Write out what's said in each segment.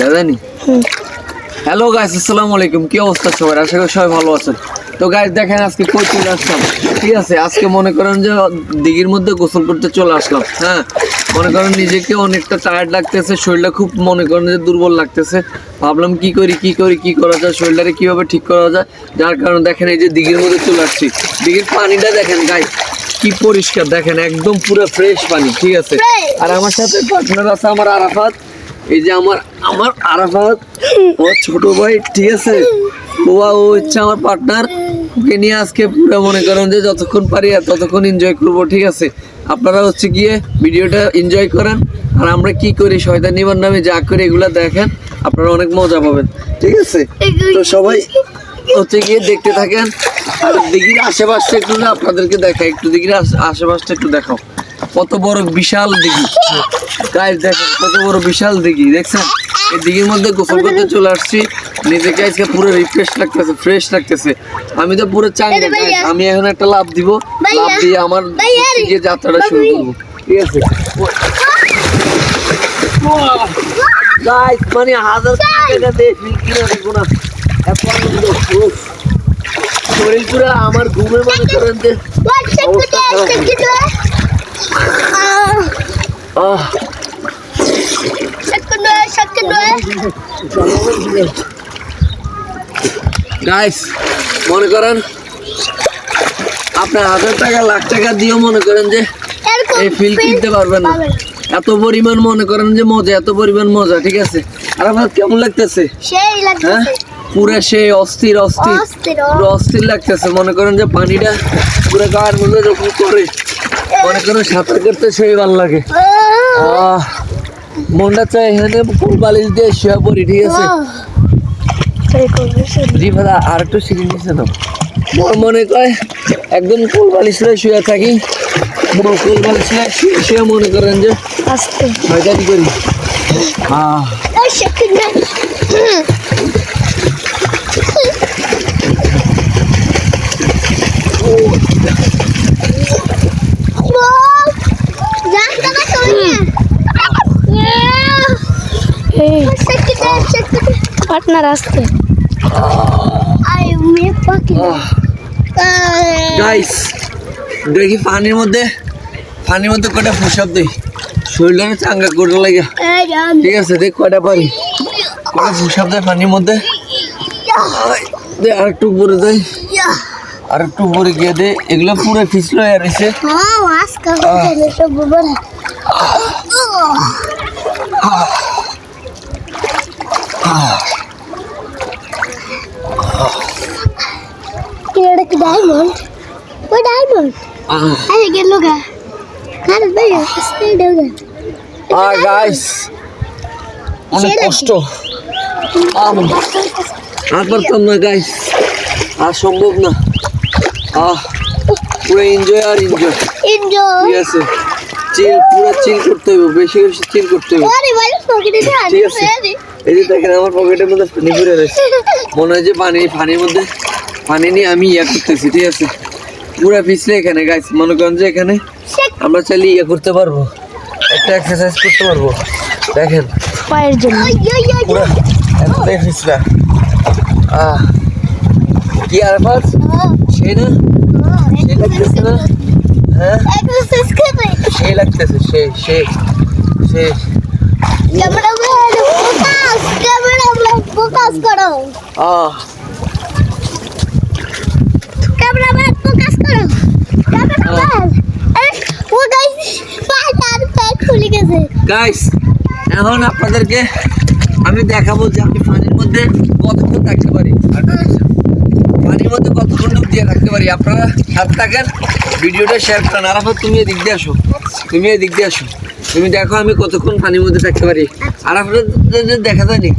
দাদানি? Hello guys আসসালামু আলাইকুম। কি অবস্থা সবার? আশা করি সবাই ভালো আছেন। তো গাইস দেখেন আজকে কই চলে আসলাম? ঠিক আছে আজকে মনে করেন যে দিঘির মধ্যে গোসল করতে চলে আসলাম হ্যাঁ? মনে করেন নিজেকে অনেকটা টায়ার্ড লাগতেছে শরীরটা খুব মনে করেন যে দুর্বল লাগতেছে। ভাবলাম কি করি কি করি কি করা যায় শরীরটাকে কীভাবে ঠিক করা যায়? যার কারণে দেখেন এই যে দিঘির মধ্যে চলে আসছি। দিঘির পানিটা দেখেন গাইস কি পরিষ্কার। দেখেন একদম পুরো ফ্রেশ পানি ঠিক আছে? আর আমার সাথে পার্টনার আছে আমার আরাফাত। এই যে আমার আমার আরাফাত ও ছোট ভাই, ঠিক আছে? ও হচ্ছে আমার পার্টনার ওকে নিয়ে আজকে পুরো মনে করেন যে যতক্ষণ পারি আর ততক্ষণ এনজয় করব, ঠিক আছে? আপনারা হচ্ছে গিয়ে ভিডিওটা এনজয় করেন। আর আমরা কি করি, শয়তান নিবার নামে যা করি, এগুলো দেখেন। আপনারা অনেক মজা পাবেন, ঠিক আছে? তো সবাই হচ্ছে গিয়ে দেখতে থাকেন। আর দিঘির আশেপাশটা একটু আপনাদেরকে দেখাই, একটু দিঘির আশে- আশেপাশটা একটু দেখাও। কত বড় বিশাল দিঘি। গাইস দেখেন কত বড় বিশাল দিঘি দেখছেন? এই দিঘির মধ্যে গোসল করতে চলে আসছি। নিজেকে আজকে পুরো রিফ্রেশ লাগতেছে ফ্রেশ লাগতেছে। আমি তো পুরো চাঙ্গা। আমি এখন একটা লাভ দিব। লাভ দিয়ে আমার গিয়ে যাত্রাটা শুরু। করব। ঠিক আছে? গাইস মানে হাজার টাকা দিয়ে কিনে দেখো না। শরীর পুরো আমার ঘুমের মনে করেন যে গাইস মনে করেন আপনার হাজার টাকা লাখ টাকা দিয়েও মনে করেন যে এই ফিল কিনতে পারবেন না। এত পরিমাণ মনে করেন যে মজা এত পরিমাণ মজা ঠিক আছে? আর আপনার কেমন লাগতেছে? হ্যাঁ? পুরো সেই অস্থির অস্থির। অস্থির পুরো অস্থির লাগতেছে। মনে করেন যে পানিটা পুরো গায়ের মধ্যে যখন করে মনে করেন সাঁতার করতে সেই ভালো লাগে। মনটা চাই এখানে ফুল বালিশ দিয়ে শুয়ে পড়ি ঠিক আছে। জি ভাদা আর একটু শিখে নিচ্ছে না মোর মনে কয় একদম কোল বালিশে শুয়ে থাকি। কোল বালিশে শুয়ে শুয়ে মনে করেন যে শয়তানি করি। আহ। Partner fucking. গাইস দেখি পানির মধ্যে পানির মধ্যে কটা ফুসাব দিই? শরীরটা চাঙ্গা করে লাগে। ঠিক আছে দেখ কটা পারি। কটা ফুসাব দেয় পানির মধ্যে? আর একটু উপরে দেয় আর একটু উপরে গিয়ে দে। এগুলো পুরো ফিসলো আর এসে Oh, Oh, diamond. আহ। Ayo get lo ga. Kan bayar pasti ada ga. আর গাইস অনেক কষ্ট। আর পারতাম না গাইস আর সম্ভব না। আহ। পুরো এনজয় আর এনজয় Enjoy. ঠিক আছে। চিল পুরো চিল করতে হবে বেশি বেশি চিল করতে হবে. ঠিক আছে। এই যে দেখেন আমার পকেটের মধ্যে পানি ভরে রয়েছে। মনে হয় যে পানি পানির মধ্যে পানি নিয়ে আমি ইয়া করতেছি ঠিক আছে? পুরো পিছলে এখানে গাইস মনে করেন যে এখানে আমরা চাইলে ইয়ে করতে পারব। একটা এক্সারসাইজ করতে পারব। দেখেন পায়ের জন্য. পুরো এতটাই পিছলা আহ কি আর পাস সেই না? সেই লাগতেছে না? হ্যাঁ? সেই লাগতেছে সেই সেই সেই গেছে। গাইস এখন আপনাদেরকে আমি দেখাবো যে আমি পানির মধ্যে কতক্ষণ থাকতে পারি। পানির মধ্যে কতক্ষণ দিয়ে থাকতে পারি। আপনারা সাথে থাকেন, ভিডিওটা শেয়ার করেন। আর তুমি এদিক দিয়ে আসো। তুমি এদিক দিয়ে আসো। তুমি দেখো আমি কতক্ষণ পানির মধ্যে থাকতে পারি। আর আপনাদের দেখা যায়নি?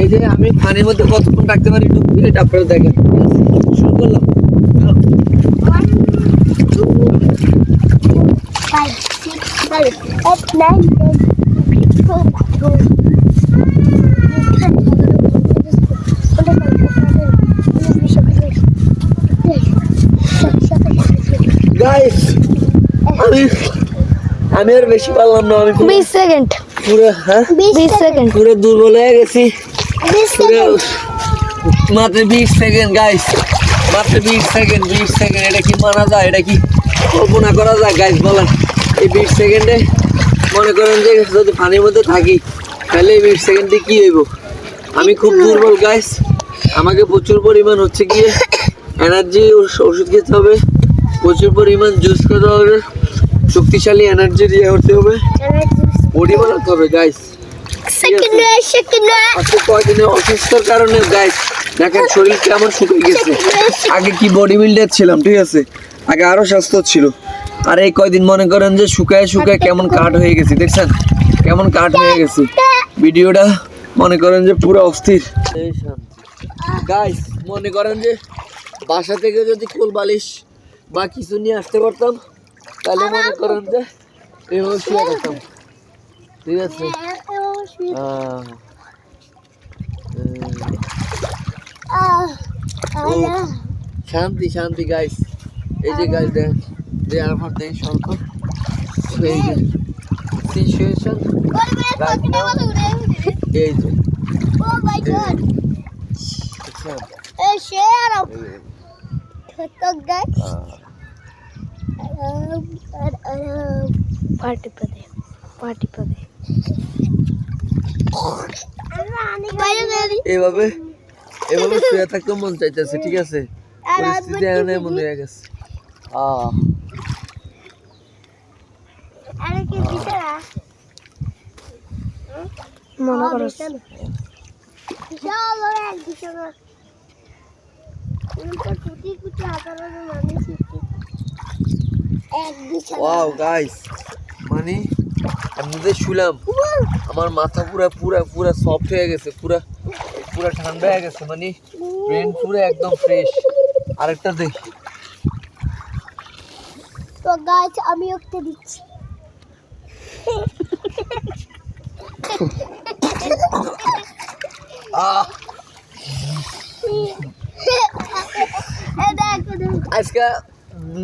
এই যে আমি পানির মধ্যে কতক্ষণ থাকতে পারি ডুব দিয়ে আপনারা দেখেন। শুরু করলাম। Five, আমি আর বেশি পারলাম না আমি বিশ সেকেন্ড। পুরো হ্যাঁ? বিশ সেকেন্ড। পুরো দুর্বল হয়ে গেছি। বিশ পুরো সেকেন্ড। মাত্র বিশ সেকেন্ড গাইস মাত্র বিশ সেকেন্ড বিশ সেকেন্ড। এটা কি মানা যায়? এটা কি কল্পনা করা যায় গাইস বলেন। এই বিশ সেকেন্ডে মনে করেন যে যদি পানির মধ্যে থাকি তাহলে এই বিশ সেকেন্ডে কি হইব? আমি খুব দুর্বল গাইস আমাকে প্রচুর পরিমাণ হচ্ছে গিয়ে এনার্জি ওষুধ খেতে হবে। প্রচুর পরিমাণ জুস খেতে হবে। শক্তিশালী এনার্জি দিয়ে হতে হবে। বডি বানাতে হবে গাইস আজকে কয়দিনে অসুস্থর কারণে গাইস দেখেন শরীর কেমন শুকিয়ে গেছে। আগে কি বডি বিল্ডার ছিলাম ঠিক আছে? আগে আরও স্বাস্থ্য ছিল। আর এই কয়দিন মনে করেন যে শুকায় শুকায় কেমন কাঠ হয়ে গেছি দেখছেন? কেমন কাঠ হয়ে গেছি। ভিডিওটা মনে করেন যে পুরো অস্থির। গাইস মনে করেন যে বাসা থেকে যদি কোল বালিশ বা কিছু নিয়ে আসতে পারতাম তাহলে মনে করেন যে এভাবে শুয়ে থাকতাম ঠিক আছে? উম, শান্তি শান্তি গাইস এই যে গাইস দেখ যে আমার দেখ সর্ক এই যে। সিচুয়েশন এই যে। এই, the guys. আহ, പാട്ടിപ്പതേ പാട്ടിപ്പതേ এভাবে এভাবে শুয়ে থাকতে মন চাইতেছে ঠিক আছে? মনে হয়ে গেছে। আহ। মনে ওয়াও গাইস মানে এমনিতে শুলাম আমার মাথা পুরা পুরা পুরা সফট হয়ে গেছে পুরা পুরা ঠান্ডা হয়ে গেছে মানে ব্রেন পুরো একদম ফ্রেশ আরেকটা দেখি তো গাছ আমি ওকে দিচ্ছি। আজকে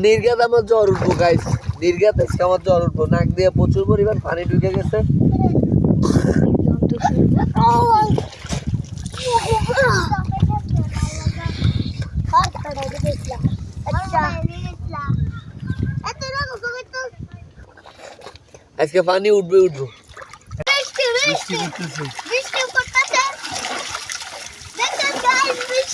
নির্গাত আমার জ্বর উঠবো গাইস নির্গাত আজকে আমার জ্বর উঠবো। নাক দিয়ে প্রচুর পরিমাণ পানি ঢুকে গেছে। আজকে পানি উঠবে উঠবো। বৃষ্টি করতেছে বৃষ্টি বাংলাদেশ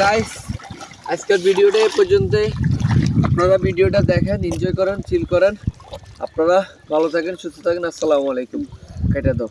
গাইস আজকের ভিডিওটা এই পর্যন্ত আপনারা ভিডিওটা দেখেন এনজয় করেন চিল করেন। আপনারা ভালো থাকেন, সুস্থ থাকেন। আসসালামু আলাইকুম। কেটে দাও।